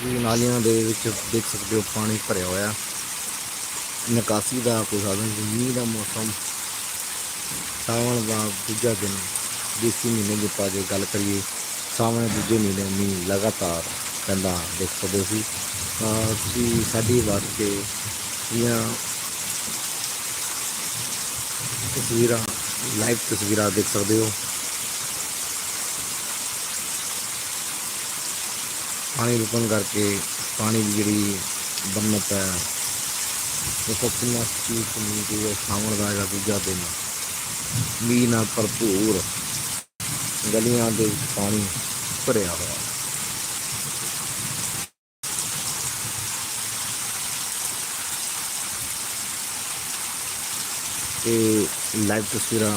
ਤੁਸੀਂ ਨਾਲੀਆਂ ਦੇ ਵਿੱਚ ਦੇਖ ਸਕਦੇ ਹੋ, ਪਾਣੀ ਭਰਿਆ ਹੋਇਆ। ਨਿਕਾਸੀ ਦਾ ਕੋਈ ਸਾਧਨ ਨਹੀਂ, ਮੀਂਹ ਦਾ ਮੌਸਮ। ਸਾਵਣ ਦਾ ਦੂਜਾ ਦਿਨ, ਦੇਸੀ ਮਹੀਨੇ ਦੀ ਆਪਾਂ ਜੇ ਗੱਲ ਕਰੀਏ, ਸਾਵਣ ਦੇ ਦੂਜੇ ਮਹੀਨੇ ਮੀਂਹ ਲਗਾਤਾਰ ਪੈਂਦਾ ਦੇਖ ਸਕਦੇ ਹੋ ਸੀ ਤਾਂ ਤੁਸੀਂ ਸਾਡੀ ਬਾਤ ਤੇ ਦੀਆਂ ਤਸਵੀਰਾਂ, ਲਾਈਵ ਤਸਵੀਰਾਂ ਦੇਖ ਸਕਦੇ ਹੋ। ਪਾਣੀ ਰੁਕਣ ਕਰਕੇ ਪਾਣੀ ਦੀ ਜਿਹੜੀ ਬੰਨਤ ਹੈ ਦੇਖੋ ਕਿੰਨਾ ਚੀਜ਼ ਕਮੀ ਕਿ ਸਾਵਣ ਦਾ ਹੈਗਾ ਦੂਜਾ ਦਿਨ ਮੀਂਹ ਨਾਲ ਭਰਪੂਰ ਗਲੀਆਂ ਦੇ ਵਿੱਚ ਪਾਣੀ ਭਰਿਆ ਹੋਇਆ ਤੇ ਲਾਈਵ ਤਸਵੀਰਾਂ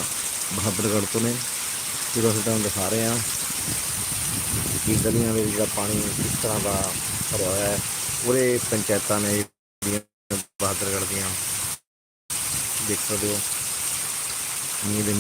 ਬਹਾਦਰਗੜ੍ਹ ਤੋਂ ਨੇ। ਜਿਹੜਾ ਅਸੀਂ ਤੁਹਾਨੂੰ ਦਿਖਾ ਰਹੇ ਹਾਂ ਕਿ ਗਲੀਆਂ ਦੇ ਵਿੱਚ ਜਿਹੜਾ ਪਾਣੀ ਕਿਸ ਤਰ੍ਹਾਂ ਦਾ ਭਰਿਆ ਹੋਇਆ ਹੈ, ਪੂਰੇ ਪੰਚਾਇਤਾਂ ਨੇ ਬਹਾਦਰਗੜ੍ਹ ਦੀਆਂ ਦੇਖ ਸਕਦੇ ਹੋ। ਮੀਂਹ ਦੇ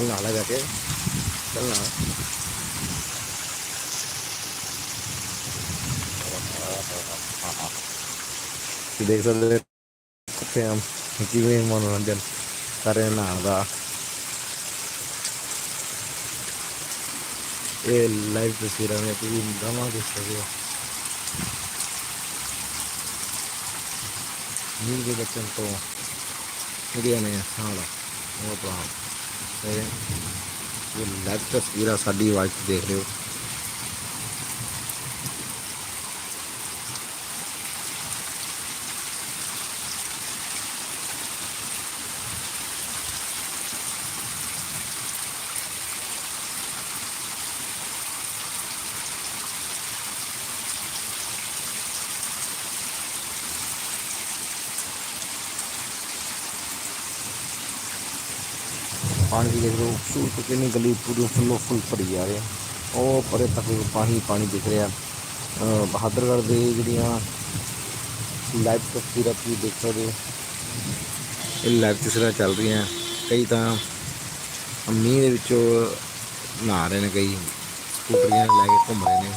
ਮੌਸਮ ਵਿੱਚ ਚੱਲ ਨਾਲ ਲਗਾ ਕੇ ਚੱਲ ਨਾਲ ਤੁਸੀਂ ਦੇਖ ਸਕਦੇ ਹੋ ਕਿੱਥੇ ਆ ਕਿਵੇਂ ਮਨੋਰੰਜਨ ਕਰ ਰਹੇ ਨਹਾਉਣ ਦਾ ਇਹ ਲਾਈਵ ਤਸਵੀਰਾਂ ਨੇ ਤੁਸੀਂ ਦਮਾ ਦੇਖ ਸਕਦੇ ਹੋ ਨੀਲ ਇਹ ਲਾਈਵ ਤਸਵੀਰਾਂ ਸਾਡੀ ਆਵਾਜ਼ ਦੇਖ ਰਹੇ ਹੋ। ਪਾਣੀ ਦੀ ਦੇਖ ਲਓ ਸੂਟ ਕਿੰਨੀ ਗਲੀ ਪੂਰੀ ਫੁੱਲੋ ਫੁੱਲ ਭਰੀ ਆ ਰਿਹਾ ਉਹ ਪਰੇ ਤੱਕ ਪਾਣੀ ਪਾਣੀ ਦਿਖ ਰਿਹਾ। ਬਹਾਦਰਗੜ੍ਹ ਦੇ ਜਿਹੜੀਆਂ ਲਾਈਵ ਤਸਵੀਰਾਂ ਤੁਸੀਂ ਦੇਖ ਸਕਦੇ ਹੋ। ਇਹ ਲਾਈਵ ਤਸਵੀਰਾਂ ਚੱਲ ਰਹੀਆਂ। ਕਈ ਤਾਂ ਮੀਂਹ ਦੇ ਵਿੱਚੋਂ ਨਹਾ ਰਹੇ ਨੇ, ਕਈ ਸਕੂਟਰੀਆਂ ਲੈ ਕੇ ਘੁੰਮ ਰਹੇ ਨੇ।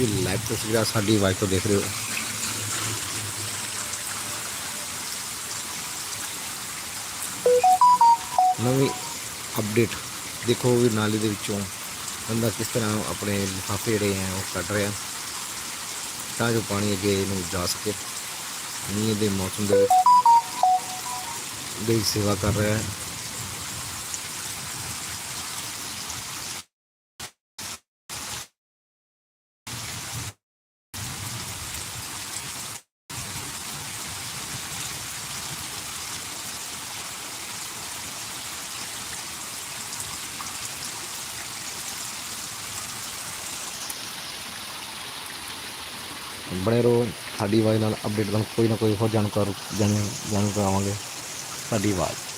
ਇਹ ਲਾਈਵ ਤਸਵੀਰਾਂ ਸਾਡੀ ਵਾਈਫ ਤੋਂ ਦੇਖ ਰਹੇ ਹੋ। ਨਵੀਂ ਅਪਡੇਟ ਦੇਖੋ ਵੀ ਨਾਲੀ ਦੇ ਵਿੱਚੋਂ ਬੰਦਾ ਕਿਸ ਤਰ੍ਹਾਂ ਆਪਣੇ ਲਿਫਾਫੇ ਜਿਹੜੇ ਆ ਉਹ ਕੱਢ ਰਿਹਾ। ਤਾਂ ਜੋ ਪਾਣੀ ਅੱਗੇ ਨੂੰ ਜਾ ਸਕੇ। ਮੀਂਹ ਦੇ ਮੌਸਮ ਦੇ ਵਿੱਚ ਦੇ ਸੇਵਾ ਕਰ ਰਿਹਾ। ਹੈ ਬਣੇ ਰਹੋ। ਸਾਡੀ ਆਵਾਜ਼ ਨਾਲ ਅਪਡੇਟ ਤੁਹਾਨੂੰ ਕੋਈ ਨਾ ਕੋਈ ਹੋਰ ਜਾਣਕਾਰ ਜਾਣ ਜਾਣੂ ਕਰਾਵਾਂਗੇ ਸਾਡੀ ਆਵਾਜ਼।